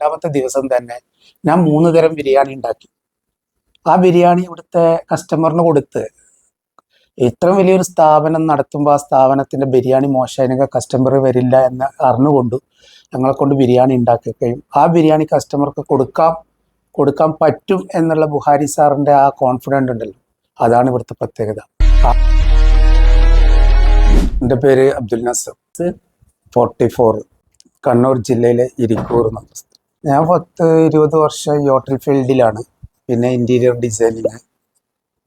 രണ്ടാമത്തെ ദിവസം തന്നെ ഞാൻ മൂന്ന് തരം ബിരിയാണി ഉണ്ടാക്കി. ആ ബിരിയാണി ഇവിടുത്തെ കസ്റ്റമറിന് കൊടുത്ത് ഇത്രയും വലിയൊരു സ്ഥാപനം നടത്തുമ്പോൾ ആ സ്ഥാപനത്തിന്റെ ബിരിയാണി മോശമായിരുന്നെങ്കിൽ കസ്റ്റമർ വരില്ല എന്ന് അറിഞ്ഞുകൊണ്ട് ഞങ്ങളെ കൊണ്ട് ബിരിയാണി ഉണ്ടാക്കുകയും ആ ബിരിയാണി കസ്റ്റമർക്ക് കൊടുക്കാം കൊടുക്കാൻ പറ്റും എന്നുള്ള ബുഹാരി സാറിന്റെ ആ കോൺഫിഡന്റ് ഉണ്ടല്ലോ. അതാണ് ഇവിടുത്തെ പ്രത്യേകത. എന്റെ പേര് അബ്ദുൽ നസർ. ഫോർട്ടി ഫോർ കണ്ണൂർ ജില്ലയിലെ ഇരിക്കൂർ എന്ന. ഞാൻ പത്ത് ഇരുപത് വർഷം ഈ ഹോട്ടൽ ഫീൽഡിലാണ് പിന്നെ ഇന്റീരിയർ ഡിസൈനിങ്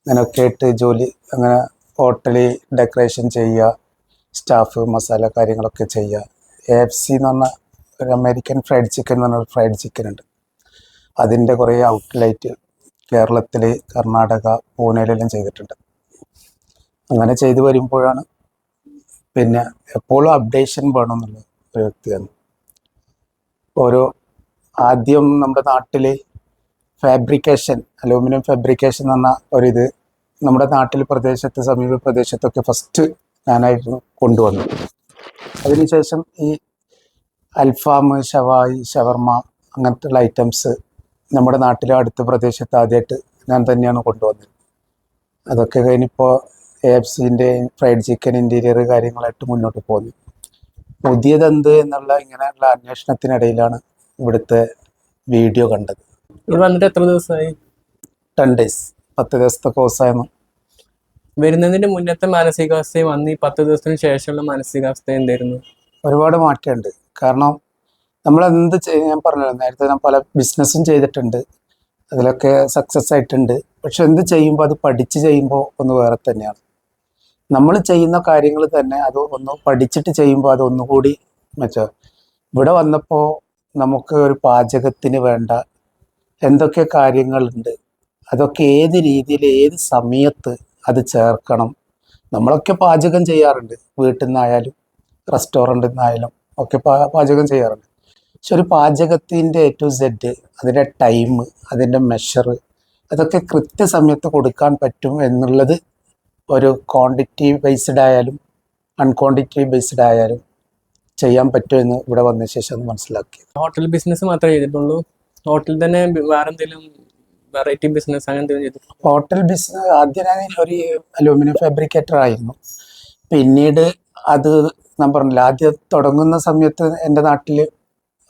അങ്ങനെയൊക്കെ ആയിട്ട് ജോലി അങ്ങനെ ഹോട്ടലിൽ ഡെക്കറേഷൻ ചെയ്യുക സ്റ്റാഫ് മസാല കാര്യങ്ങളൊക്കെ ചെയ്യുക. എ എഫ് സി എന്ന് പറഞ്ഞ ഒരു അമേരിക്കൻ ഫ്രൈഡ് ചിക്കൻ എന്ന് പറഞ്ഞ ഫ്രൈഡ് ചിക്കൻ ഉണ്ട്. അതിന്റെ കുറേ ഔട്ട്ലൈറ്റ് കേരളത്തിൽ കർണാടക പൂനെയിലെല്ലാം ചെയ്തിട്ടുണ്ട്. അങ്ങനെ ചെയ്തു വരുമ്പോഴാണ് പിന്നെ എപ്പോഴും അപ്ഡേഷൻ വേണമെന്നുള്ള ഒരു വ്യക്തിയാണ്. ഓരോ ആദ്യം നമ്മുടെ നാട്ടിൽ ഫാബ്രിക്കേഷൻ അലൂമിനിയം ഫാബ്രിക്കേഷൻ എന്ന് ഒരിത് നമ്മുടെ നാട്ടിൽ പ്രദേശത്ത് സമീപ പ്രദേശത്തൊക്കെ ഫസ്റ്റ് ഞാനായിരുന്നു കൊണ്ടുവന്നത്. അതിനുശേഷം ഈ അൽഫാം ഷവായി ഷവർമ അങ്ങനത്തെ ഐറ്റംസ് നമ്മുടെ നാട്ടിലെ അടുത്ത പ്രദേശത്ത് ആദ്യമായിട്ട് ഞാൻ തന്നെയാണ് കൊണ്ടുവന്നത്. അതൊക്കെ കഴിഞ്ഞിപ്പോൾ എ എഫ് സിന്റെ ഫ്രൈഡ് ചിക്കൻ ഇന്റീരിയർ കാര്യങ്ങളായിട്ട് മുന്നോട്ട് പോകുന്നു പുതിയതെന്ത് എന്നുള്ള ഇങ്ങനെയുള്ള അന്വേഷണത്തിനിടയിലാണ് ഇവിടുത്തെ വീഡിയോ കണ്ടത്. ഇവിടെ വന്നിട്ട് എത്ര ദിവസമായി? ടെൻ ഡേയ്സ് പത്ത് ദിവസത്തെ കോഴ്സായിരുന്നു വരുന്നതിന്റെ മുന്നത്തെ മാനസികാവസ്ഥയും വന്ന് ഈ പത്ത് ദിവസത്തിന് ശേഷമുള്ള മാനസികാവസ്ഥ എന്തായിരുന്നു? ഒരുപാട് മാറ്റമുണ്ട്. കാരണം നമ്മൾ എന്ത് ചെയ്യ- ഞാൻ പറഞ്ഞല്ലോ നേരത്തെ ഞാൻ പല ബിസിനസ്സും ചെയ്തിട്ടുണ്ട്. അതിലൊക്കെ സക്സസ് ആയിട്ടുണ്ട്. പക്ഷെ എന്ത് ചെയ്യുമ്പോൾ അത് പഠിച്ച് ചെയ്യുമ്പോൾ ഒന്ന് വേറെ തന്നെയാണ്. നമ്മൾ ചെയ്യുന്ന കാര്യങ്ങൾ തന്നെ അത് ഒന്ന് പഠിച്ചിട്ട് ചെയ്യുമ്പോൾ അത് ഒന്നുകൂടി മെച്ചം ഇവിടെ വന്നപ്പോൾ നമുക്ക് ഒരു പാചകത്തിന് വേണ്ട എന്തൊക്കെ കാര്യങ്ങളുണ്ട് അതൊക്കെ ഏത് രീതിയിൽ ഏത് സമയത്ത് അത് ചേർക്കണം. നമ്മളൊക്കെ പാചകം ചെയ്യാറുണ്ട്. വീട്ടിൽ നിന്നായാലും റെസ്റ്റോറന്റിൽ നിന്നായാലും ഒക്കെ പാചകം ചെയ്യാറുണ്ട്. പക്ഷെ ഒരു പാചകത്തിന്റെ എ ടു സെഡ് അതിന്റെ ടൈം അതിന്റെ മെഷർ അതൊക്കെ കൃത്യസമയത്ത് കൊടുക്കാൻ പറ്റും എന്നുള്ളത് ഒരു ക്വാണ്ടിറ്റി ബേസ്ഡ് ആയാലും അൺക്വാണ്ടിറ്റി ബേസ്ഡ് ആയാലും ചെയ്യാൻ പറ്റുമെന്ന് ഇവിടെ വന്ന ശേഷം മനസ്സിലാക്കിയത്. മനസ്സിലാക്കി ഹോട്ടൽ ബിസിനസ് മാത്രമേ ചെയ്തിട്ടുള്ളൂ. ഹോട്ടലിൽ തന്നെ വേറെ എന്തെങ്കിലും വെറൈറ്റി ബിസിനസ് അങ്ങനെ എന്തെങ്കിലും ചെയ്തു ഹോട്ടൽ ബിസിനസ് ആദ്യം ഞാൻ ഒരു അലൂമിനിയം ഫാബ്രിക്കേറ്റർ ആയിരുന്നു. പിന്നീട് അത് ഞാൻ പറഞ്ഞില്ല ആദ്യം തുടങ്ങുന്ന സമയത്ത് എന്റെ നാട്ടിൽ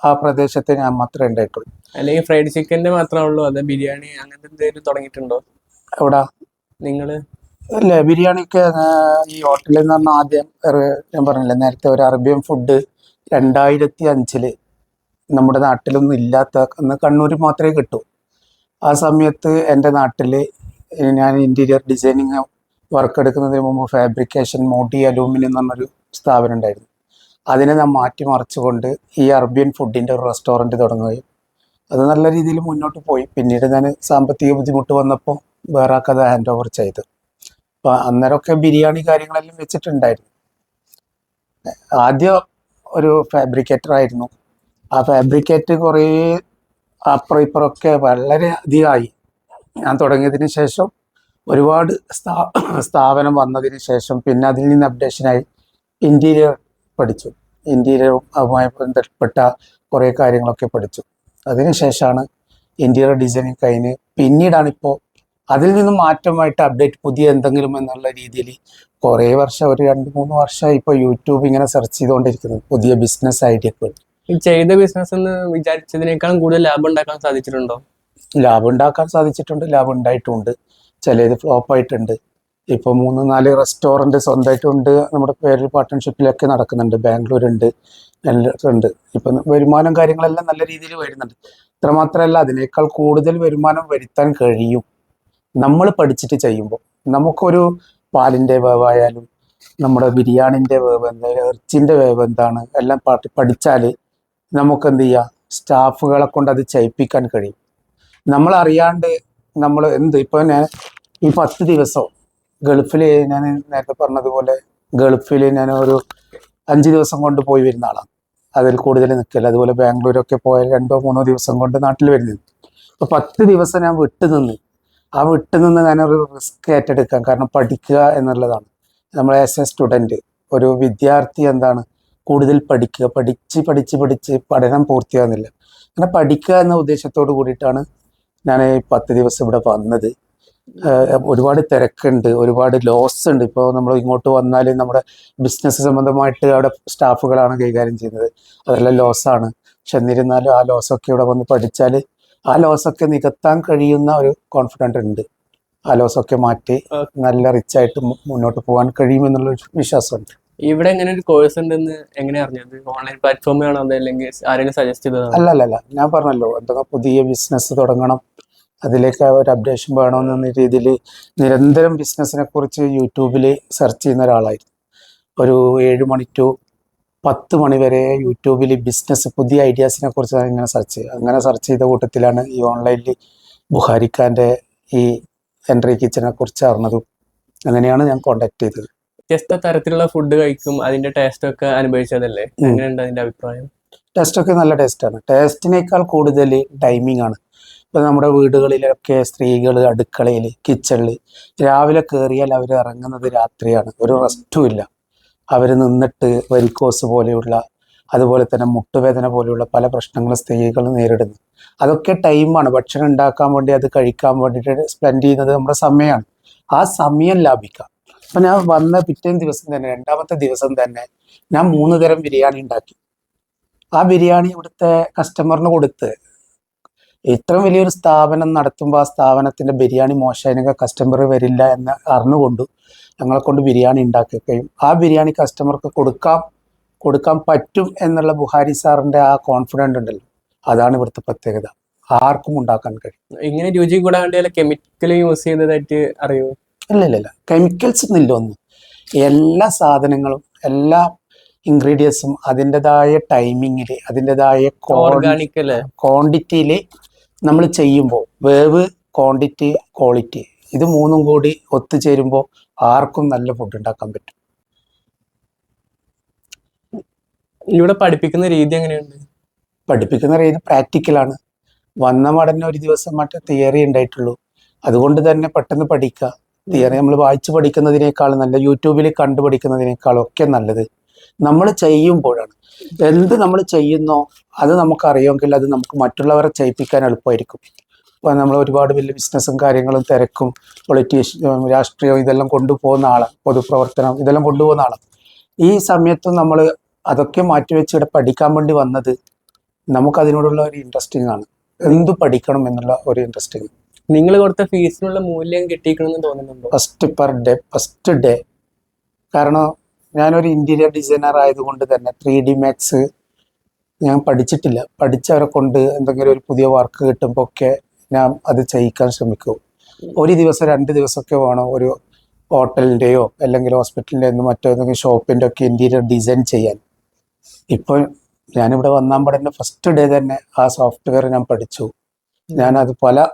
ആ പ്രദേശത്ത് ഞാൻ മാത്രമേ ഉണ്ടായിട്ടുള്ളൂ. അല്ലെങ്കിൽ ഫ്രൈഡ് ചിക്കന്റെ മാത്രമേ ഉള്ളൂ അത് ബിരിയാണി അങ്ങനത്തെ എന്തെങ്കിലും തുടങ്ങിയിട്ടുണ്ടോ? എവിടാ? നിങ്ങൾ അല്ലേ ബിരിയാണിക്ക് ഈ ഹോട്ടലിൽ നിന്ന് പറഞ്ഞാൽ ആദ്യം ഞാൻ പറഞ്ഞില്ലേ നേരത്തെ ഒരു അറേബ്യൻ ഫുഡ് രണ്ടായിരത്തി അഞ്ചിൽ നമ്മുടെ നാട്ടിലൊന്നും ഇല്ലാത്ത കണ്ണൂർ മാത്രമേ കിട്ടൂ. ആ സമയത്ത് എന്റെ നാട്ടിൽ ഞാൻ ഇന്റീരിയർ ഡിസൈനിങ് വർക്ക് എടുക്കുന്നതിന് മുമ്പ് ഫാബ്രിക്കേഷൻ മോട്ടി അലൂമിനിയം എന്ന് പറഞ്ഞൊരു സ്ഥാപനം ഉണ്ടായിരുന്നു. അതിനെ ഞാൻ മാറ്റി മറിച്ചുകൊണ്ട് ഈ അറേബ്യൻ ഫുഡിന്റെ ഒരു റെസ്റ്റോറന്റ് തുടങ്ങുകയും അത് നല്ല രീതിയിൽ മുന്നോട്ട് പോയി. പിന്നീട് ഞാൻ സാമ്പത്തിക ബുദ്ധിമുട്ട് വന്നപ്പോൾ വേറെ കഥ ഹാൻഡ് ഓവർ ചെയ്തു. അപ്പൊ അന്നേരമൊക്കെ ബിരിയാണി കാര്യങ്ങളെല്ലാം വെച്ചിട്ടുണ്ടായിരുന്നു. ആദ്യം ഒരു ഫാബ്രിക്കേറ്റർ ആയിരുന്നു. ആ ഫാബ്രിക്കേറ്റ് കുറേ അപ്പുറം ഇപ്പുറമൊക്കെ വളരെ അധികമായി ഞാൻ തുടങ്ങിയതിന് ശേഷം ഒരുപാട് സ്ഥാ സ്ഥാപനം വന്നതിന് ശേഷം പിന്നെ അതിൽ നിന്ന് അപ്ഡേഷനായി ഇന്റീരിയർ പഠിച്ചു. ഇന്റീരിയറും അതുമായി ബന്ധപ്പെട്ട കുറേ കാര്യങ്ങളൊക്കെ പഠിച്ചു. അതിനുശേഷമാണ് ഇന്റീരിയർ ഡിസൈനിങ് കഴിഞ്ഞ് പിന്നീടാണ് ഇപ്പോൾ അതിൽ നിന്നും മാറ്റമായിട്ട് അപ്ഡേറ്റ് പുതിയ എന്തെങ്കിലും എന്നുള്ള രീതിയിൽ കുറേ വർഷം ഒരു രണ്ട് മൂന്ന് വർഷമായി ഇപ്പോൾ യൂട്യൂബ് ഇങ്ങനെ സെർച്ച് ചെയ്തുകൊണ്ടിരിക്കുന്നത് പുതിയ ബിസിനസ് ഐഡിയകൾ ഈ ചെയ്ത ബിസിനസ് എന്ന് വിചാരിച്ചതിനേക്കാളും കൂടുതൽ ലാഭം ഉണ്ടാക്കാൻ സാധിച്ചിട്ടുണ്ടോ? ലാഭം ഉണ്ടാക്കാൻ സാധിച്ചിട്ടുണ്ട് ലാഭം ഉണ്ടായിട്ടുണ്ട്. ചിലത് ഫ്ലോപ്പ് ആയിട്ടുണ്ട്. ഇപ്പോൾ മൂന്ന് നാല് റെസ്റ്റോറന്റ് സ്വന്തമായിട്ടുണ്ട്. നമ്മുടെ പേരിൽ പാർട്ട്ണർഷിപ്പിലൊക്കെ നടക്കുന്നുണ്ട്. ബാംഗ്ലൂർ ഉണ്ട് ഇപ്പം വരുമാനം കാര്യങ്ങളെല്ലാം നല്ല രീതിയിൽ വരുന്നുണ്ട്. ഇത്രമാത്രമല്ല അതിനേക്കാൾ കൂടുതൽ വരുമാനം വരുത്താൻ കഴിയും. നമ്മൾ പഠിച്ചിട്ട് ചെയ്യുമ്പോൾ നമുക്കൊരു പാലിന്റെ വേവായാലും നമ്മുടെ ബിരിയാണിന്റെ വേവ് എന്താ ഇറച്ചിന്റെ വേവ് എന്താണ് എല്ലാം പഠിച്ചാൽ നമുക്ക് എന്ത് ചെയ്യാം? സ്റ്റാഫുകളെ കൊണ്ട് അത് ചെയ്യിപ്പിക്കാൻ കഴിയും. നമ്മൾ അറിയാണ്ട് നമ്മൾ എന്ത് ഇപ്പൊ ഞാൻ ഈ പത്ത് ദിവസം ഗൾഫിൽ ഞാൻ നേരത്തെ പറഞ്ഞതുപോലെ ഗൾഫിൽ ഞാൻ ഒരു അഞ്ച് ദിവസം കൊണ്ട് പോയി വരുന്ന ആളാണ്. അതിൽ കൂടുതൽ നിൽക്കില്ല. അതുപോലെ ബാംഗ്ലൂരൊക്കെ പോയാൽ രണ്ടോ മൂന്നോ ദിവസം കൊണ്ട് നാട്ടിൽ വരുന്നത്. അപ്പൊ പത്ത് ദിവസം ഞാൻ വിട്ടുനിന്ന് ആ വിട്ടു നിന്ന് ഞാനൊരു റിസ്ക് ഏറ്റെടുക്കാം. കാരണം പഠിക്കുക എന്നുള്ളതാണ്. നമ്മൾ ആസ് എ സ്റ്റുഡന്റ് ഒരു വിദ്യാർത്ഥി എന്താണ്? കൂടുതൽ പഠിക്കുക. പഠിച്ച് പഠിച്ച് പഠിച്ച് പഠനം പൂർത്തിയാകുന്നില്ല. അങ്ങനെ പഠിക്കുക എന്ന ഉദ്ദേശത്തോട് കൂടിയിട്ടാണ് ഞാൻ ഈ പത്ത് ദിവസം ഇവിടെ വന്നത്. ഒരുപാട് തിരക്കുണ്ട്. ഒരുപാട് ലോസ് ഉണ്ട്. ഇപ്പോൾ നമ്മൾ ഇങ്ങോട്ട് വന്നാൽ നമ്മുടെ ബിസിനസ് സംബന്ധമായിട്ട് അവിടെ സ്റ്റാഫുകളാണ് കൈകാര്യം ചെയ്യുന്നത്. അതെല്ലാം ലോസാണ് പക്ഷെ എന്നിരുന്നാലും ആ ലോസൊക്കെ ഇവിടെ വന്ന് പഠിച്ചാൽ ആ ലോസൊക്കെ നികത്താൻ കഴിയുന്ന ഒരു കോൺഫിഡന്റ് ഉണ്ട്. ആ ലോസൊക്കെ മാറ്റി നല്ല റിച്ച് ആയിട്ട് മുന്നോട്ട് പോകാൻ കഴിയുമെന്നുള്ള വിശ്വാസമുണ്ട്. ഇവിടെ എങ്ങനെ ഒരു കോഴ്സ് ഉണ്ടെന്ന് എങ്ങനെ അറിഞ്ഞത്? ഓൺലൈൻ പ്ലാറ്റ്ഫോമാണോ അതല്ലെങ്കിൽ ആരെങ്കിലും സജസ്റ്റ് ചെയ്തതാണോ? അല്ല അല്ല അല്ല. ഞാൻ പറഞ്ഞല്ലോ എന്തൊക്കെ പുതിയ ബിസിനസ് തുടങ്ങണം അതിലേക്ക് ഒരു അപ്ഡേഷൻ വേണമെന്ന രീതിയിൽ നിരന്തരം ബിസിനസ്സിനെ കുറിച്ച് യൂട്യൂബിൽ സെർച്ച് ചെയ്യുന്ന ഒരാളായിരുന്നു. ഒരു ഏഴ് മണി ടു പത്ത് മണിവരെ യൂട്യൂബിൽ ബിസിനസ് പുതിയ ഐഡിയാസിനെ കുറിച്ച് ഇങ്ങനെ സെർച്ച് ചെയ്യുക. അങ്ങനെ സെർച്ച് ചെയ്ത കൂട്ടത്തിലാണ് ഈ ഓൺലൈനിൽ ബുഹാരിക്കാന്റെ ഈ എൻട്രി കിച്ചനെ കുറിച്ച് അറിഞ്ഞതും. അങ്ങനെയാണ് ഞാൻ കോണ്ടാക്ട് ചെയ്തത്. വ്യത്യസ്ത തരത്തിലുള്ള ഫുഡ് കഴിക്കും അതിന്റെ ടേസ്റ്റ് ഒക്കെ അനുഭവിച്ചതല്ലേ. എങ്ങനെയുണ്ട് അതിന്റെ അഭിപ്രായം? ടേസ്റ്റ് ഒക്കെ നല്ല ടേസ്റ്റാണ് ടേസ്റ്റിനേക്കാൾ കൂടുതൽ ടൈമിംഗ് ആണ്. ഇപ്പം നമ്മുടെ വീടുകളിലൊക്കെ സ്ത്രീകൾ അടുക്കളയിൽ കിച്ചണിൽ രാവിലെ കയറിയാൽ അവർ ഇറങ്ങുന്നത് രാത്രിയാണ്. ഒരു റെസ്റ്റും ഇല്ല. അവർ നിന്നിട്ട് വരിക്കോസ് പോലെയുള്ള അതുപോലെ തന്നെ മുട്ടുവേദന പോലെയുള്ള പല പ്രശ്നങ്ങളും സ്ത്രീകൾ നേരിടുന്നു. അതൊക്കെ ടൈമാണ് ഭക്ഷണം ഉണ്ടാക്കാൻ വേണ്ടി അത് കഴിക്കാൻ വേണ്ടിയിട്ട് സ്പെൻഡ് ചെയ്യുന്നത് നമ്മുടെ സമയമാണ്. ആ സമയം ലാഭിക്കാം. അപ്പം ഞാൻ വന്ന പിറ്റേ ദിവസം തന്നെ രണ്ടാമത്തെ ദിവസം തന്നെ ഞാൻ മൂന്ന് തരം ബിരിയാണി ഉണ്ടാക്കി. ആ ബിരിയാണി ഇവിടുത്തെ കസ്റ്റമറിന് കൊടുത്ത് ഇത്രയും വലിയൊരു സ്ഥാപനം നടത്തുമ്പോൾ ആ സ്ഥാപനത്തിന്റെ ബിരിയാണി മോശമായിരുന്നെങ്കിൽ കസ്റ്റമർ വരില്ല എന്ന് അറിഞ്ഞുകൊണ്ട് ഞങ്ങളെ കൊണ്ട് ബിരിയാണി ഉണ്ടാക്കുകയും ആ ബിരിയാണി കസ്റ്റമർക്ക് കൊടുക്കാം കൊടുക്കാൻ പറ്റും എന്നുള്ള ബുഹാരി സാറിന്റെ ആ കോൺഫിഡന്റ് ഉണ്ടല്ലോ. അതാണ് ഇവിടുത്തെ പ്രത്യേകത. ആർക്കും ഉണ്ടാക്കാൻ കഴിയും ഇങ്ങനെ രുചി കൂടാൻ വേണ്ടി കെമിക്കൽ യൂസ് ചെയ്യുന്നതായിട്ട് അറിയോ? അല്ല ഇല്ല ഇല്ല കെമിക്കൽസ് ഒന്നുമില്ല ഒന്നും. എല്ലാ സാധനങ്ങളും എല്ലാ ഇൻഗ്രീഡിയൻസും അതിന്റെതായ ടൈമിങ്ങിൽ അതിന്റെതായ ക്വാണ്ടിറ്റിയിൽ നമ്മൾ ചെയ്യുമ്പോൾ വേവ് ക്വാണ്ടിറ്റി ക്വാളിറ്റി ഇത് മൂന്നും കൂടി ഒത്തുചേരുമ്പോൾ ആർക്കും നല്ല ഫുഡ് ഉണ്ടാക്കാൻ പറ്റും. ഇവിടെ പഠിപ്പിക്കുന്ന രീതി എങ്ങനെയുണ്ട്? പഠിപ്പിക്കുന്ന രീതി പ്രാക്ടിക്കലാണ് വന്ന മടന്നെ ഒരു ദിവസം മറ്റേ തിയറി ഉണ്ടായിട്ടുള്ളൂ. അതുകൊണ്ട് തന്നെ പെട്ടെന്ന് പഠിക്കുക. തിയറി നമ്മൾ വായിച്ച് പഠിക്കുന്നതിനേക്കാളും നല്ല യൂട്യൂബിൽ കണ്ടു പഠിക്കുന്നതിനേക്കാളും ഒക്കെ നല്ലത്. നമ്മൾ ചെയ്യുമ്പോഴാണ്. എന്ത് നമ്മൾ ചെയ്യുന്നോ അത് നമുക്ക് നമുക്കറിയുമെങ്കിൽ അത് നമുക്ക് മറ്റുള്ളവരെ ചെയ്യിപ്പിക്കാൻ എളുപ്പമായിരിക്കും. നമ്മൾ ഒരുപാട് വലിയ ബിസിനസ്സും കാര്യങ്ങളും തിരക്കും പൊളിറ്റീഷ്യൻ രാഷ്ട്രീയം ഇതെല്ലാം കൊണ്ടുപോകുന്ന ആളാണ് പൊതുപ്രവർത്തനം ഇതെല്ലാം കൊണ്ടുപോകുന്ന ആളാണ് ഈ സമയത്തും നമ്മൾ അതൊക്കെ മാറ്റിവെച്ച് ഇവിടെ പഠിക്കാൻ വേണ്ടി വന്നത് നമുക്കതിനോടുള്ള ഒരു ഇൻട്രസ്റ്റിംഗ് ആണ്. എന്തു പഠിക്കണം എന്നുള്ള ഒരു ഇൻട്രസ്റ്റിംഗ് നിങ്ങൾ കൊടുത്ത ഫീസിനുള്ള മൂല്യം കിട്ടിയിരിക്കണമെന്ന് തോന്നുന്നുണ്ടോ? First per day first day കാരണം ഞാനൊരു ഇന്റീരിയർ ഡിസൈനർ ആയതുകൊണ്ട് തന്നെ ത്രീ ഡി മാക്സ് ഞാൻ പഠിച്ചിട്ടില്ല. പഠിച്ചവരെ കൊണ്ട് എന്തെങ്കിലും ഒരു പുതിയ വർക്ക് കിട്ടുമ്പോൾ ഒക്കെ ഞാൻ അത് ചെയ്യിക്കാൻ ശ്രമിക്കൂ. ഒരു ദിവസം രണ്ട് ദിവസമൊക്കെ വേണം ഒരു ഹോട്ടലിന്റെയോ അല്ലെങ്കിൽ ഹോസ്പിറ്റലിന്റെ എന്ന് മറ്റോ എന്തെങ്കിലും ഷോപ്പിന്റെ ഒക്കെ ഇന്റീരിയർ ഡിസൈൻ ചെയ്യാൻ. ഇപ്പോൾ ഞാനിവിടെ വന്നാൻ തന്നെ ഫസ്റ്റ് ഡേ തന്നെ ആ സോഫ്റ്റ്വെയർ ഞാൻ പഠിച്ചു. ഞാനത് പല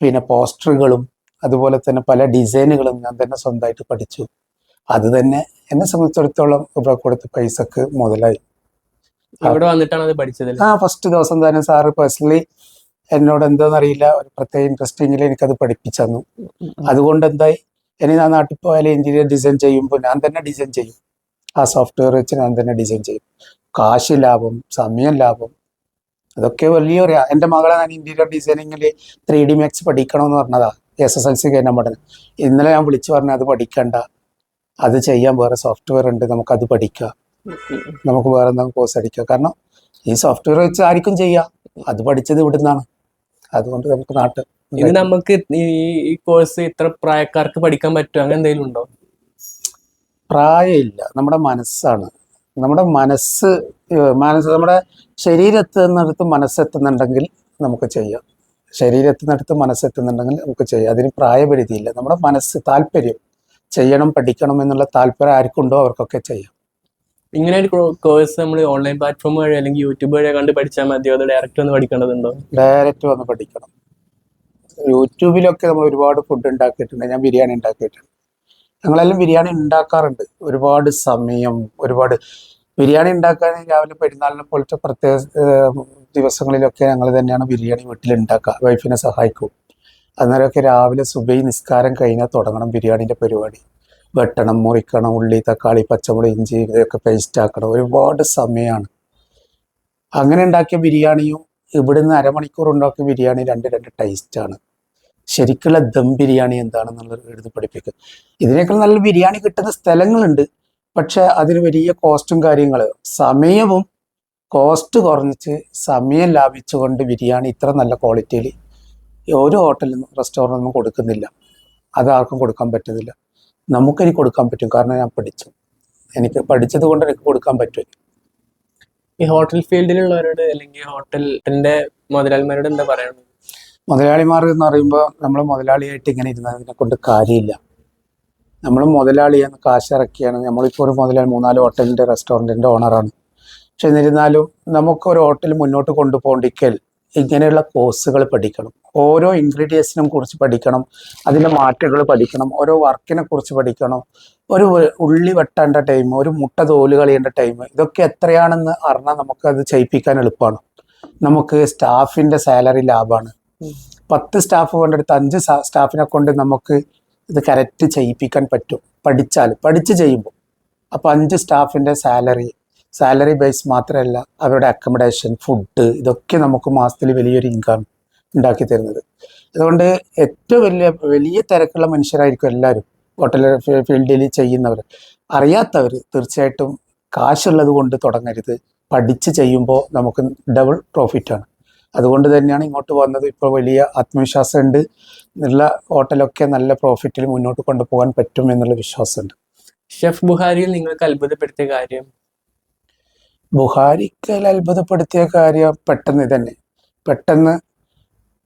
പിന്നെ പോസ്റ്ററുകളും അതുപോലെ തന്നെ പല ഡിസൈനുകളും ഞാൻ തന്നെ സ്വന്തമായിട്ട് പഠിച്ചു. അത് തന്നെ എന്നെ സംബന്ധിച്ചിടത്തോളം ഇവിടെ കൊടുത്ത പൈസക്ക് മുതലായി. വന്നിട്ടാണ് അത് പഠിച്ചത് ആ ഫസ്റ്റ് ദിവസം തന്നെ സാറ് പേഴ്സണലി എന്നോട് എന്താണെന്നറിയില്ല ഒരു പ്രത്യേക ഇൻട്രസ്റ്റിങ്ങിൽ എനിക്കത് പഠിപ്പിച്ചു അതുകൊണ്ട് എന്തായി ഇനി ഞാൻ നാട്ടിൽ പോയാലും ഇന്റീരിയർ ഡിസൈൻ ചെയ്യുമ്പോൾ ഞാൻ തന്നെ ഡിസൈൻ ചെയ്യും. ആ സോഫ്റ്റ്വെയർ വെച്ച് ഞാൻ തന്നെ ഡിസൈൻ ചെയ്യും. കാശ് ലാഭം സമയം ലാഭം. അതൊക്കെ വലിയൊരു എന്റെ മകളെ ഞാൻ ഇന്റീരിയർ ഡിസൈനിങ്ങിൽ ത്രീ ഡി മാക്സ് പഠിക്കണമെന്ന് പറഞ്ഞതാ. എസ് എസ് എൽ സി കഴിഞ്ഞ പഠനം. ഇന്നലെ ഞാൻ വിളിച്ചു പറഞ്ഞ അത് പഠിക്കണ്ട. അത് ചെയ്യാൻ വേറെ സോഫ്റ്റ്വെയർ ഉണ്ട്. നമുക്കത് പഠിക്കാം. നമുക്ക് വേറെ എന്തെങ്കിലും കോഴ്സ് അടിക്കാം. കാരണം ഈ സോഫ്റ്റ്വെയർ വെച്ച് ആർക്കും ചെയ്യാം. അത് പഠിച്ചത് ഇവിടുന്നാണ്. അതുകൊണ്ട് നമുക്ക് നാട്ട് ഇത് നമുക്ക് ഈ കോഴ്സ് ഇത്ര പ്രായക്കാർക്ക് പഠിക്കാൻ പറ്റും അങ്ങനെ എന്തെങ്കിലും ഉണ്ടോ? പ്രായമില്ല. നമ്മുടെ മനസ്സാണ്. നമ്മുടെ മനസ്സ് മനസ്സ് നമ്മുടെ ശരീരത്തുന്നിടത്ത് മനസ്സെത്തുന്നുണ്ടെങ്കിൽ നമുക്ക് ചെയ്യാം. ശരീരത്തിനടുത്ത് മനസ്സെത്തുന്നുണ്ടെങ്കിൽ നമുക്ക് ചെയ്യാം. അതിന് പ്രായപരിധിയില്ല. നമ്മുടെ മനസ്സ് താല്പര്യം ചെയ്യണം പഠിക്കണം എന്നുള്ള താല്പര്യം ആർക്കുണ്ടോ അവർക്കൊക്കെ ചെയ്യാം. ഇങ്ങനെ ഒരു കോഴ്സ് നമ്മൾ ഓൺലൈൻ പ്ലാറ്റ്ഫോം വഴി അല്ലെങ്കിൽ യൂട്യൂബ് വഴി കണ്ട് പഠിച്ചാൽ മതിയോ അത് ഡയറക്റ്റ് വന്ന് പഠിക്കേണ്ടതുണ്ടോ ഡയറക്റ്റ് വന്ന് പഠിക്കണം. യൂട്യൂബിലൊക്കെ നമ്മൾ ഒരുപാട് ഫുഡ് ഉണ്ടാക്കിയിട്ടുണ്ട്. ഞാൻ ബിരിയാണി ഉണ്ടാക്കിയിട്ടുണ്ട്. ഞങ്ങളെല്ലാം ബിരിയാണി ഉണ്ടാക്കാറുണ്ട്. ഒരുപാട് സമയം ഒരുപാട് ബിരിയാണി ഉണ്ടാക്കാൻ രാവിലെ പെരുന്നാളിനെ പോലത്തെ പ്രത്യേക ദിവസങ്ങളിലൊക്കെ ഞങ്ങൾ തന്നെയാണ് ബിരിയാണി വീട്ടിൽ ഉണ്ടാക്കുക. വൈഫിനെ സഹായിക്കും. അന്നേരമൊക്കെ രാവിലെ സുബൈ നിസ്കാരം കഴിഞ്ഞാൽ തുടങ്ങണം ബിരിയാണിന്റെ പരിപാടി. വെട്ടണം മുറിക്കണം ഉള്ളി തക്കാളി പച്ചമുളക് ഇഞ്ചി ഇതൊക്കെ പേസ്റ്റ് ആക്കണം. ഒരുപാട് സമയമാണ് അങ്ങനെ ഉണ്ടാക്കിയ ബിരിയാണിയും ഇവിടുന്ന് അരമണിക്കൂർ ഉണ്ടാക്കിയ ബിരിയാണി രണ്ട് രണ്ട് ടേസ്റ്റാണ് ശരിക്കുള്ള ദം ബിരിയാണി എന്താണെന്നുള്ളത് എഴുതി പഠിപ്പിക്കും. ഇതിനേക്കാൾ നല്ല ബിരിയാണി കിട്ടുന്ന സ്ഥലങ്ങളുണ്ട്. പക്ഷെ അതിന് വലിയ കോസ്റ്റും കാര്യങ്ങൾ സമയവും കോസ്റ്റ് കുറഞ്ഞിട്ട് സമയം ലാഭിച്ചുകൊണ്ട് ബിരിയാണി ഇത്ര നല്ല ക്വാളിറ്റിയിൽ ഒരു ഹോട്ടലിൽ റെസ്റ്റോറന്റിൽ നിന്നും കൊടുക്കുന്നില്ല. അത് ആർക്കും കൊടുക്കാൻ പറ്റുന്നില്ല. നമുക്കെനിക്ക് കൊടുക്കാൻ പറ്റും. കാരണം ഞാൻ പഠിച്ചു. എനിക്ക് പഠിച്ചത് കൊണ്ട് എനിക്ക് കൊടുക്കാൻ പറ്റും. ഈ ഹോട്ടൽ ഫീൽഡിലുള്ളവരോട് അല്ലെങ്കിൽ ഹോട്ടലിന്റെ മുതലാളിമാരോട് എന്താ പറയുന്നത് മുതലാളിമാർ എന്ന് പറയുമ്പോൾ നമ്മൾ മുതലാളിയായിട്ട് ഇങ്ങനെ ഇരുന്നതിനെ കൊണ്ട് കാര്യമില്ല. നമ്മൾ മുതലാളിയാണ് കാശിറക്കിയാണ്. നമ്മളിപ്പോൾ ഒരു മുതലാളി മൂന്നാൽ ഹോട്ടലിന്റെ റെസ്റ്റോറന്റിന്റെ ഓണറാണ്. പക്ഷെ എന്നിരുന്നാലും നമുക്കൊരു ഹോട്ടൽ മുന്നോട്ട് കൊണ്ടുപോകണ്ടിക്കൽ ഇങ്ങനെയുള്ള കോഴ്സുകൾ പഠിക്കണം. ഓരോ ഇൻഗ്രീഡിയൻസിനെ കുറിച്ച് പഠിക്കണം. അതിന്റെ മാറ്റുകൾ പഠിക്കണം. ഓരോ വർക്കിനെ കുറിച്ച് പഠിക്കണം. ഒരു ഉള്ളി വെട്ടേണ്ട ടൈം ഒരു മുട്ട തോൽ കളയേണ്ട ടൈം ഇതൊക്കെ എത്രയാണെന്ന് അറിഞ്ഞാൽ നമുക്കത് ചെയ്യിപ്പിക്കാൻ എളുപ്പമാണ്. നമുക്ക് സ്റ്റാഫിന്റെ സാലറി ലാഭമാണ്. പത്ത് സ്റ്റാഫ് കൊണ്ടെടുത്ത് അഞ്ച് സ്റ്റാഫിനെ കൊണ്ട് നമുക്ക് ഇത് കറക്റ്റ് ചെയ്യിപ്പിക്കാൻ പറ്റും. പഠിച്ചാൽ പഠിച്ച് ചെയ്യുമ്പോൾ. അപ്പോൾ അഞ്ച് സ്റ്റാഫിന്റെ സാലറി സാലറി ബേസ് മാത്രമല്ല അവരുടെ അക്കോമഡേഷൻ ഫുഡ് ഇതൊക്കെ നമുക്ക് മാസത്തിൽ വലിയൊരു ഇൻകം ഉണ്ടാക്കി തരുന്നത് അതുകൊണ്ട് ഏറ്റവും വലിയ വലിയ തിരക്കുള്ള മനുഷ്യരായിരിക്കും എല്ലാവരും. ഹോട്ടൽ ഫീൽഡിൽ ചെയ്യുന്നവർ അറിയാത്തവർ തീർച്ചയായിട്ടും കാശുള്ളത് കൊണ്ട് തുടങ്ങരുത്. പഠിച്ച് ചെയ്യുമ്പോൾ നമുക്ക് ഡബിൾ പ്രോഫിറ്റാണ്. അതുകൊണ്ട് തന്നെയാണ് ഇങ്ങോട്ട് വന്നത്. ഇപ്പോൾ വലിയ ആത്മവിശ്വാസം ഉണ്ട് ഉള്ള ഹോട്ടലൊക്കെ നല്ല പ്രോഫിറ്റിൽ മുന്നോട്ട് കൊണ്ടുപോകാൻ പറ്റും എന്നുള്ള വിശ്വാസമുണ്ട്. ഷെഫ് ബുഹാരിയിൽ നിങ്ങൾക്ക് അത്ഭുതപ്പെടുത്തിയ കാര്യം? ബുഹാരിക്കൽ അത്ഭുതപ്പെടുത്തിയ കാര്യം പെട്ടെന്ന് തന്നെ പെട്ടെന്ന്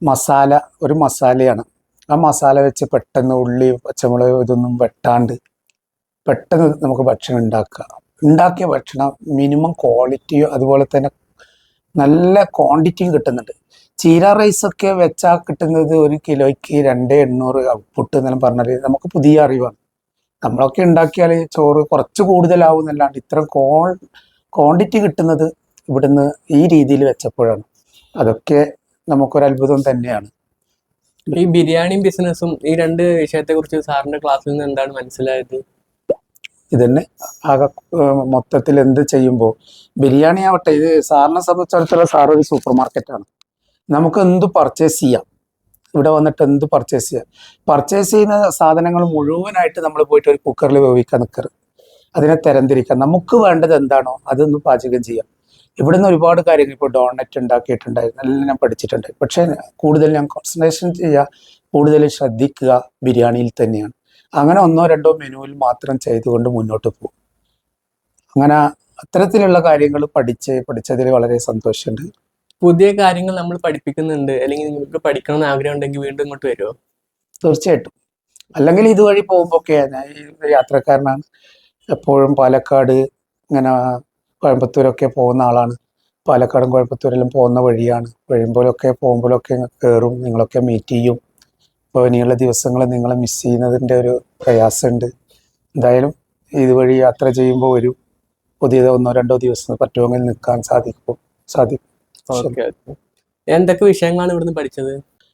മസാല ഒരു മസാലയാണ്. ആ മസാല വെച്ച് പെട്ടെന്ന് ഉള്ളി പച്ചമുളക് ഇതൊന്നും വെട്ടാണ്ട് പെട്ടെന്ന് നമുക്ക് ഭക്ഷണം ഉണ്ടാക്കാം ഉണ്ടാക്കിയ ഭക്ഷണം മിനിമം ക്വാളിറ്റിയോ അതുപോലെ തന്നെ നല്ല ക്വാണ്ടിറ്റിയും കിട്ടുന്നുണ്ട്. ചീര റൈസൊക്കെ വെച്ചാൽ കിട്ടുന്നത് ഒരു കിലോയ്ക്ക് രണ്ട് എണ്ണൂറ് ഔട്ട്പുട്ട് എന്നെല്ലാം പറഞ്ഞാൽ നമുക്ക് പുതിയ അറിവാണ്. നമ്മളൊക്കെ ഉണ്ടാക്കിയാൽ ചോറ് കുറച്ച് കൂടുതലാവും എന്നല്ലാണ്ട് ഇത്ര ക്വാ ക്വാണ്ടിറ്റി കിട്ടുന്നത് ഇവിടുന്ന് ഈ രീതിയിൽ വെച്ചപ്പോഴാണ്. അതൊക്കെ നമുക്കൊരു അത്ഭുതം തന്നെയാണ്. ഈ ബിരിയാണി ബിസിനസ്സും ഈ രണ്ട് വിഷയത്തെ കുറിച്ച് സാറിന്റെ ക്ലാസ്സിൽ നിന്ന് എന്താണ് മനസ്സിലായത്? ഇതന്നെ. ആകെ മൊത്തത്തിൽ എന്ത് ചെയ്യുമ്പോൾ ബിരിയാണി ആവട്ടെ ഇത് സാറിനെ സംബന്ധിച്ചിടത്തോളം സാർ ഒരു സൂപ്പർ മാർക്കറ്റാണ്. നമുക്ക് എന്ത് പർച്ചേസ് ചെയ്യാം? ഇവിടെ വന്നിട്ട് എന്ത് പർച്ചേസ് ചെയ്യാം? പർച്ചേസ് ചെയ്യുന്ന സാധനങ്ങൾ മുഴുവനായിട്ട് നമ്മൾ പോയിട്ട് ഒരു കുക്കറിൽ വേവിക്കാൻ നിൽക്കരുത് അതിനെ തരംതിരിക്കാം. നമുക്ക് വേണ്ടത് എന്താണോ അതൊന്ന് പാചകം ചെയ്യാം. ഇവിടുന്ന് ഒരുപാട് കാര്യങ്ങൾ ഇപ്പോൾ ഡോണറ്റ് ഉണ്ടാക്കിയിട്ടുണ്ടായിരുന്നു എല്ലാം ഞാൻ പഠിച്ചിട്ടുണ്ട്. പക്ഷേ കൂടുതൽ ഞാൻ കോൺസെൻട്രേഷൻ ചെയ്യുക കൂടുതൽ ശ്രദ്ധിക്കുക ബിരിയാണിയിൽ തന്നെയാണ്. അങ്ങനെ ഒന്നോ രണ്ടോ മെനുവിൽ മാത്രം ചെയ്തുകൊണ്ട് മുന്നോട്ട് പോകും. അങ്ങനെ അത്തരത്തിലുള്ള കാര്യങ്ങൾ പഠിച്ച് പഠിച്ചതിൽ വളരെ സന്തോഷമുണ്ട്. പുതിയ കാര്യങ്ങൾ നമ്മൾ പഠിപ്പിക്കുന്നുണ്ട് അല്ലെങ്കിൽ നിങ്ങൾക്ക് പഠിക്കണം എന്ന് ആഗ്രഹം ഉണ്ടെങ്കിൽ വീണ്ടും ഇങ്ങോട്ട് വരുമോ തീർച്ചയായിട്ടും. അല്ലെങ്കിൽ ഇതുവഴി പോകുമ്പോഴൊക്കെ ഞാൻ യാത്രക്കാരനാണ്. എപ്പോഴും പാലക്കാട് ഇങ്ങനെ കോയമ്പത്തൂരൊക്കെ പോകുന്ന ആളാണ്. പാലക്കാടും കോയമ്പത്തൂരെല്ലാം പോകുന്ന വഴിയാണ്. വഴിയുമ്പോഴൊക്കെ പോകുമ്പോഴൊക്കെ കയറും നിങ്ങളൊക്കെ മീറ്റ് ചെയ്യും. അപ്പോൾ ഇനിയുള്ള ദിവസങ്ങൾ നിങ്ങളെ മിസ് ചെയ്യുന്നതിന്റെ ഒരു പ്രയാസമുണ്ട്. എന്തായാലും ഇതുവഴി യാത്ര ചെയ്യുമ്പോൾ ഒരു പുതിയത് ഒന്നോ രണ്ടോ ദിവസം പറ്റുമെങ്കിൽ നിൽക്കാൻ സാധിക്കും സാധിക്കും. എന്തൊക്കെ വിഷയങ്ങളാണ് ഇവിടുന്ന് പഠിച്ചത്?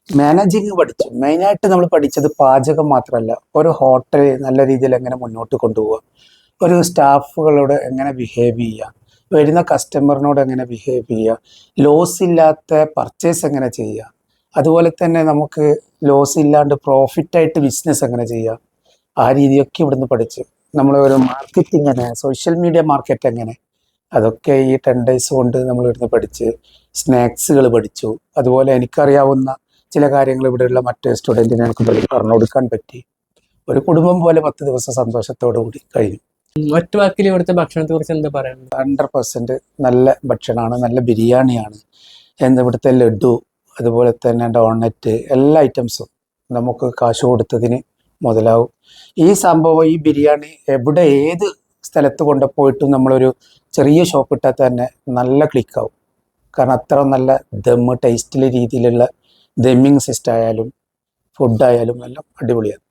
മാനേജിങ് പഠിച്ചു. മെയിനായിട്ട് നമ്മൾ പഠിച്ചത് പാചകം മാത്രമല്ല. ഒരു ഹോട്ടൽ നല്ല രീതിയിൽ എങ്ങനെ മുന്നോട്ട് കൊണ്ടുപോവുക ഒരു സ്റ്റാഫുകളോട് എങ്ങനെ ബിഹേവ് ചെയ്യുക വരുന്ന കസ്റ്റമറിനോട് എങ്ങനെ ബിഹേവ് ചെയ്യുക? ലോസ് ഇല്ലാത്ത പർച്ചേസ് എങ്ങനെ ചെയ്യുക? അതുപോലെ തന്നെ നമുക്ക് ലോസ് ഇല്ലാണ്ട് പ്രോഫിറ്റായിട്ട് ബിസിനസ് എങ്ങനെ ചെയ്യുക? ആ രീതിയൊക്കെ ഇവിടുന്ന് പഠിച്ചു. നമ്മൾ ഒരു മാർക്കറ്റിംഗ് എങ്ങനെ സോഷ്യൽ മീഡിയ മാർക്കറ്റ് എങ്ങനെ? അതൊക്കെ ഈ ടെൻ ഡേയ്സ് കൊണ്ട് നമ്മൾ ഇവിടുന്ന് പഠിച്ച് സ്നാക്സുകൾ പഠിച്ചു. അതുപോലെ എനിക്കറിയാവുന്ന ചില കാര്യങ്ങൾ ഇവിടെയുള്ള മറ്റ് സ്റ്റുഡന്റിനെ എനിക്ക് പറഞ്ഞു കൊടുക്കാൻ പറ്റി. ഒരു കുടുംബം പോലെ പത്ത് ദിവസം സന്തോഷത്തോടു കൂടി കഴിഞ്ഞു. ഒറ്റ വാക്കിൽ ഇവിടുത്തെ ഭക്ഷണത്തെ കുറിച്ച് എന്താ പറയുന്നത് ഹൺഡ്രഡ് പെർസെന്റ് നല്ല ഭക്ഷണമാണ് നല്ല ബിരിയാണിയാണ്. എന്താ ഇവിടുത്തെ ലഡു അതുപോലെ തന്നെ ഡോണറ്റ് എല്ലാ ഐറ്റംസും നമുക്ക് കാശ് കൊടുത്തതിന് മുതലാവും. ഈ സംഭവം ഈ ബിരിയാണി എവിടെ ഏത് സ്ഥലത്ത് കൊണ്ടുപോയിട്ടും നമ്മളൊരു ചെറിയ ഷോപ്പ് ഇട്ടാൽ തന്നെ നല്ല ക്ലിക്കാവും കാരണം അത്ര നല്ല ദമ്മ് ടേസ്റ്റിലെ രീതിയിലുള്ള ദമ്മിങ് സിസ്റ്റം ആയാലും ഫുഡായാലും എല്ലാം അടിപൊളിയാണ്.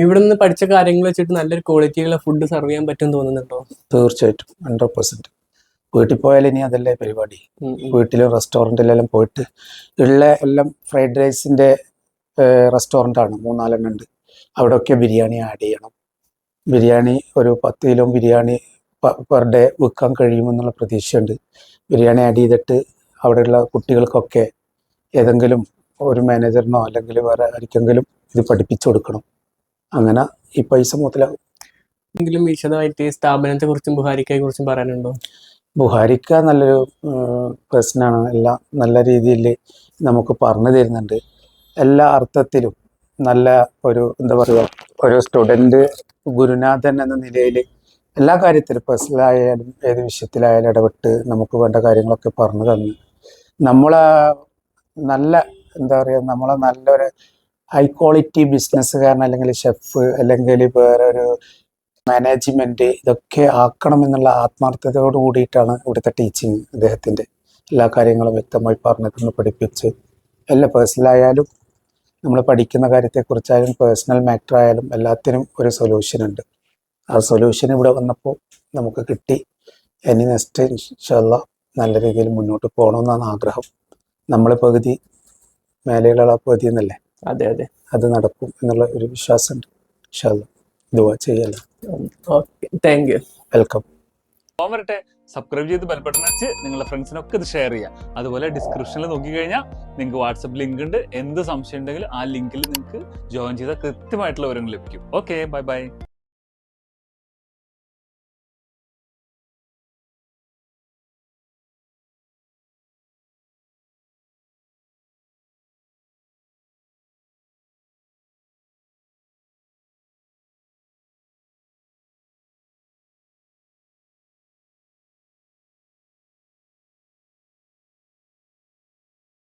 ഇവിടുന്ന് പഠിച്ച കാര്യങ്ങൾ വെച്ചിട്ട് നല്ലൊരു ക്വാളിറ്റിയുള്ള ഫുഡ് സെർവ് ചെയ്യാൻ പറ്റും തോന്നുന്നുണ്ടോ? തീർച്ചയായിട്ടും. ഹൺഡ്രഡ് പെർസെന്റ് വീട്ടിൽ പോയാൽ ഇനി അതല്ലേ പരിപാടി. വീട്ടിലും റെസ്റ്റോറന്റിലെല്ലാം പോയിട്ട് ഉള്ള എല്ലാം ഫ്രൈഡ് റൈസിന്റെ റൈസിന്റെ ആണ്. മൂന്നാലെണ്ണം ഉണ്ട്. അവിടെയൊക്കെ ബിരിയാണി ആഡ് ചെയ്യണം. ബിരിയാണി ഒരു പത്ത് കിലോ ബിരിയാണി പെർ ഡേ വിൽക്കാൻ കഴിയുമെന്നുള്ള പ്രതീക്ഷയുണ്ട്. ബിരിയാണി ആഡ് ചെയ്തിട്ട് അവിടെയുള്ള കുട്ടികൾക്കൊക്കെ ഏതെങ്കിലും ഒരു മാനേജറിനോ അല്ലെങ്കിൽ വേറെ ആർക്കെങ്കിലും ഇത് പഠിപ്പിച്ചു കൊടുക്കണം. അങ്ങനെ ഈ പൈസ മൊത്തത്തിലാകും എങ്കിലും വിശദമായിട്ട് സ്ഥാപനത്തെ കുറിച്ചും ബുഹാരിക്കയെ കുറിച്ചും പറയാനുണ്ടോ? ബുഹാരിക്ക നല്ലൊരു പേഴ്സണാണ് എല്ലാം നല്ല രീതിയിൽ നമുക്ക് പറഞ്ഞു തരുന്നുണ്ട്. എല്ലാ അർത്ഥത്തിലും നല്ല ഒരു എന്താ പറയുക ഒരു സ്റ്റുഡന്റ് ഗുരുനാഥൻ എന്ന നിലയിൽ എല്ലാ കാര്യത്തിലും പേഴ്സണലായാലും ഏത് വിഷയത്തിലായാലും ഇടപെട്ട് നമുക്ക് വേണ്ട കാര്യങ്ങളൊക്കെ പറഞ്ഞു തന്നു. നമ്മളെ നല്ല എന്താ പറയുക നമ്മളെ നല്ലൊരു ഹൈ ക്വാളിറ്റി ബിസിനസ്സുകാരൻ അല്ലെങ്കിൽ ഷെഫ് അല്ലെങ്കിൽ വേറെ ഒരു മാനേജ്മെന്റ് ഇതൊക്കെ ആക്കണം എന്നുള്ള ആത്മാർത്ഥതയോട് കൂടിയിട്ടാണ് ഇവിടുത്തെ ടീച്ചിങ് അദ്ദേഹത്തിന്റെ എല്ലാ കാര്യങ്ങളും വ്യക്തമായി പറഞ്ഞു തന്ന് പഠിപ്പിച്ച്. എല്ലാ പേഴ്സണലായാലും നമ്മൾ പഠിക്കുന്ന കാര്യത്തെക്കുറിച്ചായാലും പേഴ്സണൽ മാറ്റർ ആയാലും എല്ലാത്തിനും ഒരു സൊല്യൂഷൻ ഉണ്ട്. ആ സൊല്യൂഷൻ ഇവിടെ വന്നപ്പോൾ നമുക്ക് കിട്ടി. ഇനി നെക്സ്റ്റ് ഇൻഷല്ല നല്ല രീതിയിൽ മുന്നോട്ട് പോകണമെന്നാണ് ആഗ്രഹം. നമ്മൾ പകുതി മേലെയുള്ള പകുതി എന്നല്ലേ? അതെ അതെ. അത് നടക്കും എന്നുള്ള ഒരു വിശ്വാസമുണ്ട്. ദുവാ ചെയ്യല്ല ഓക്കെ. താങ്ക് യു വെൽക്കം പോകാൻ വരട്ടെ. സബ്സ്ക്രൈബ് ചെയ്ത് ബെൽബട്ടൺ വെച്ച് നിങ്ങളുടെ ഫ്രണ്ട്സിനൊക്കെ ഇത് ഷെയർ ചെയ്യുക അതുപോലെ ഡിസ്ക്രിപ്ഷനിൽ നോക്കിക്കഴിഞ്ഞാൽ നിങ്ങൾക്ക് വാട്സപ്പ് ലിങ്ക് ഉണ്ട്. എന്ത് സംശയം ഉണ്ടെങ്കിലും ആ ലിങ്കിൽ നിങ്ങൾക്ക് ജോയിൻ ചെയ്താൽ കൃത്യമായിട്ടുള്ള വിവരങ്ങൾ ലഭിക്കും. Okay bye bye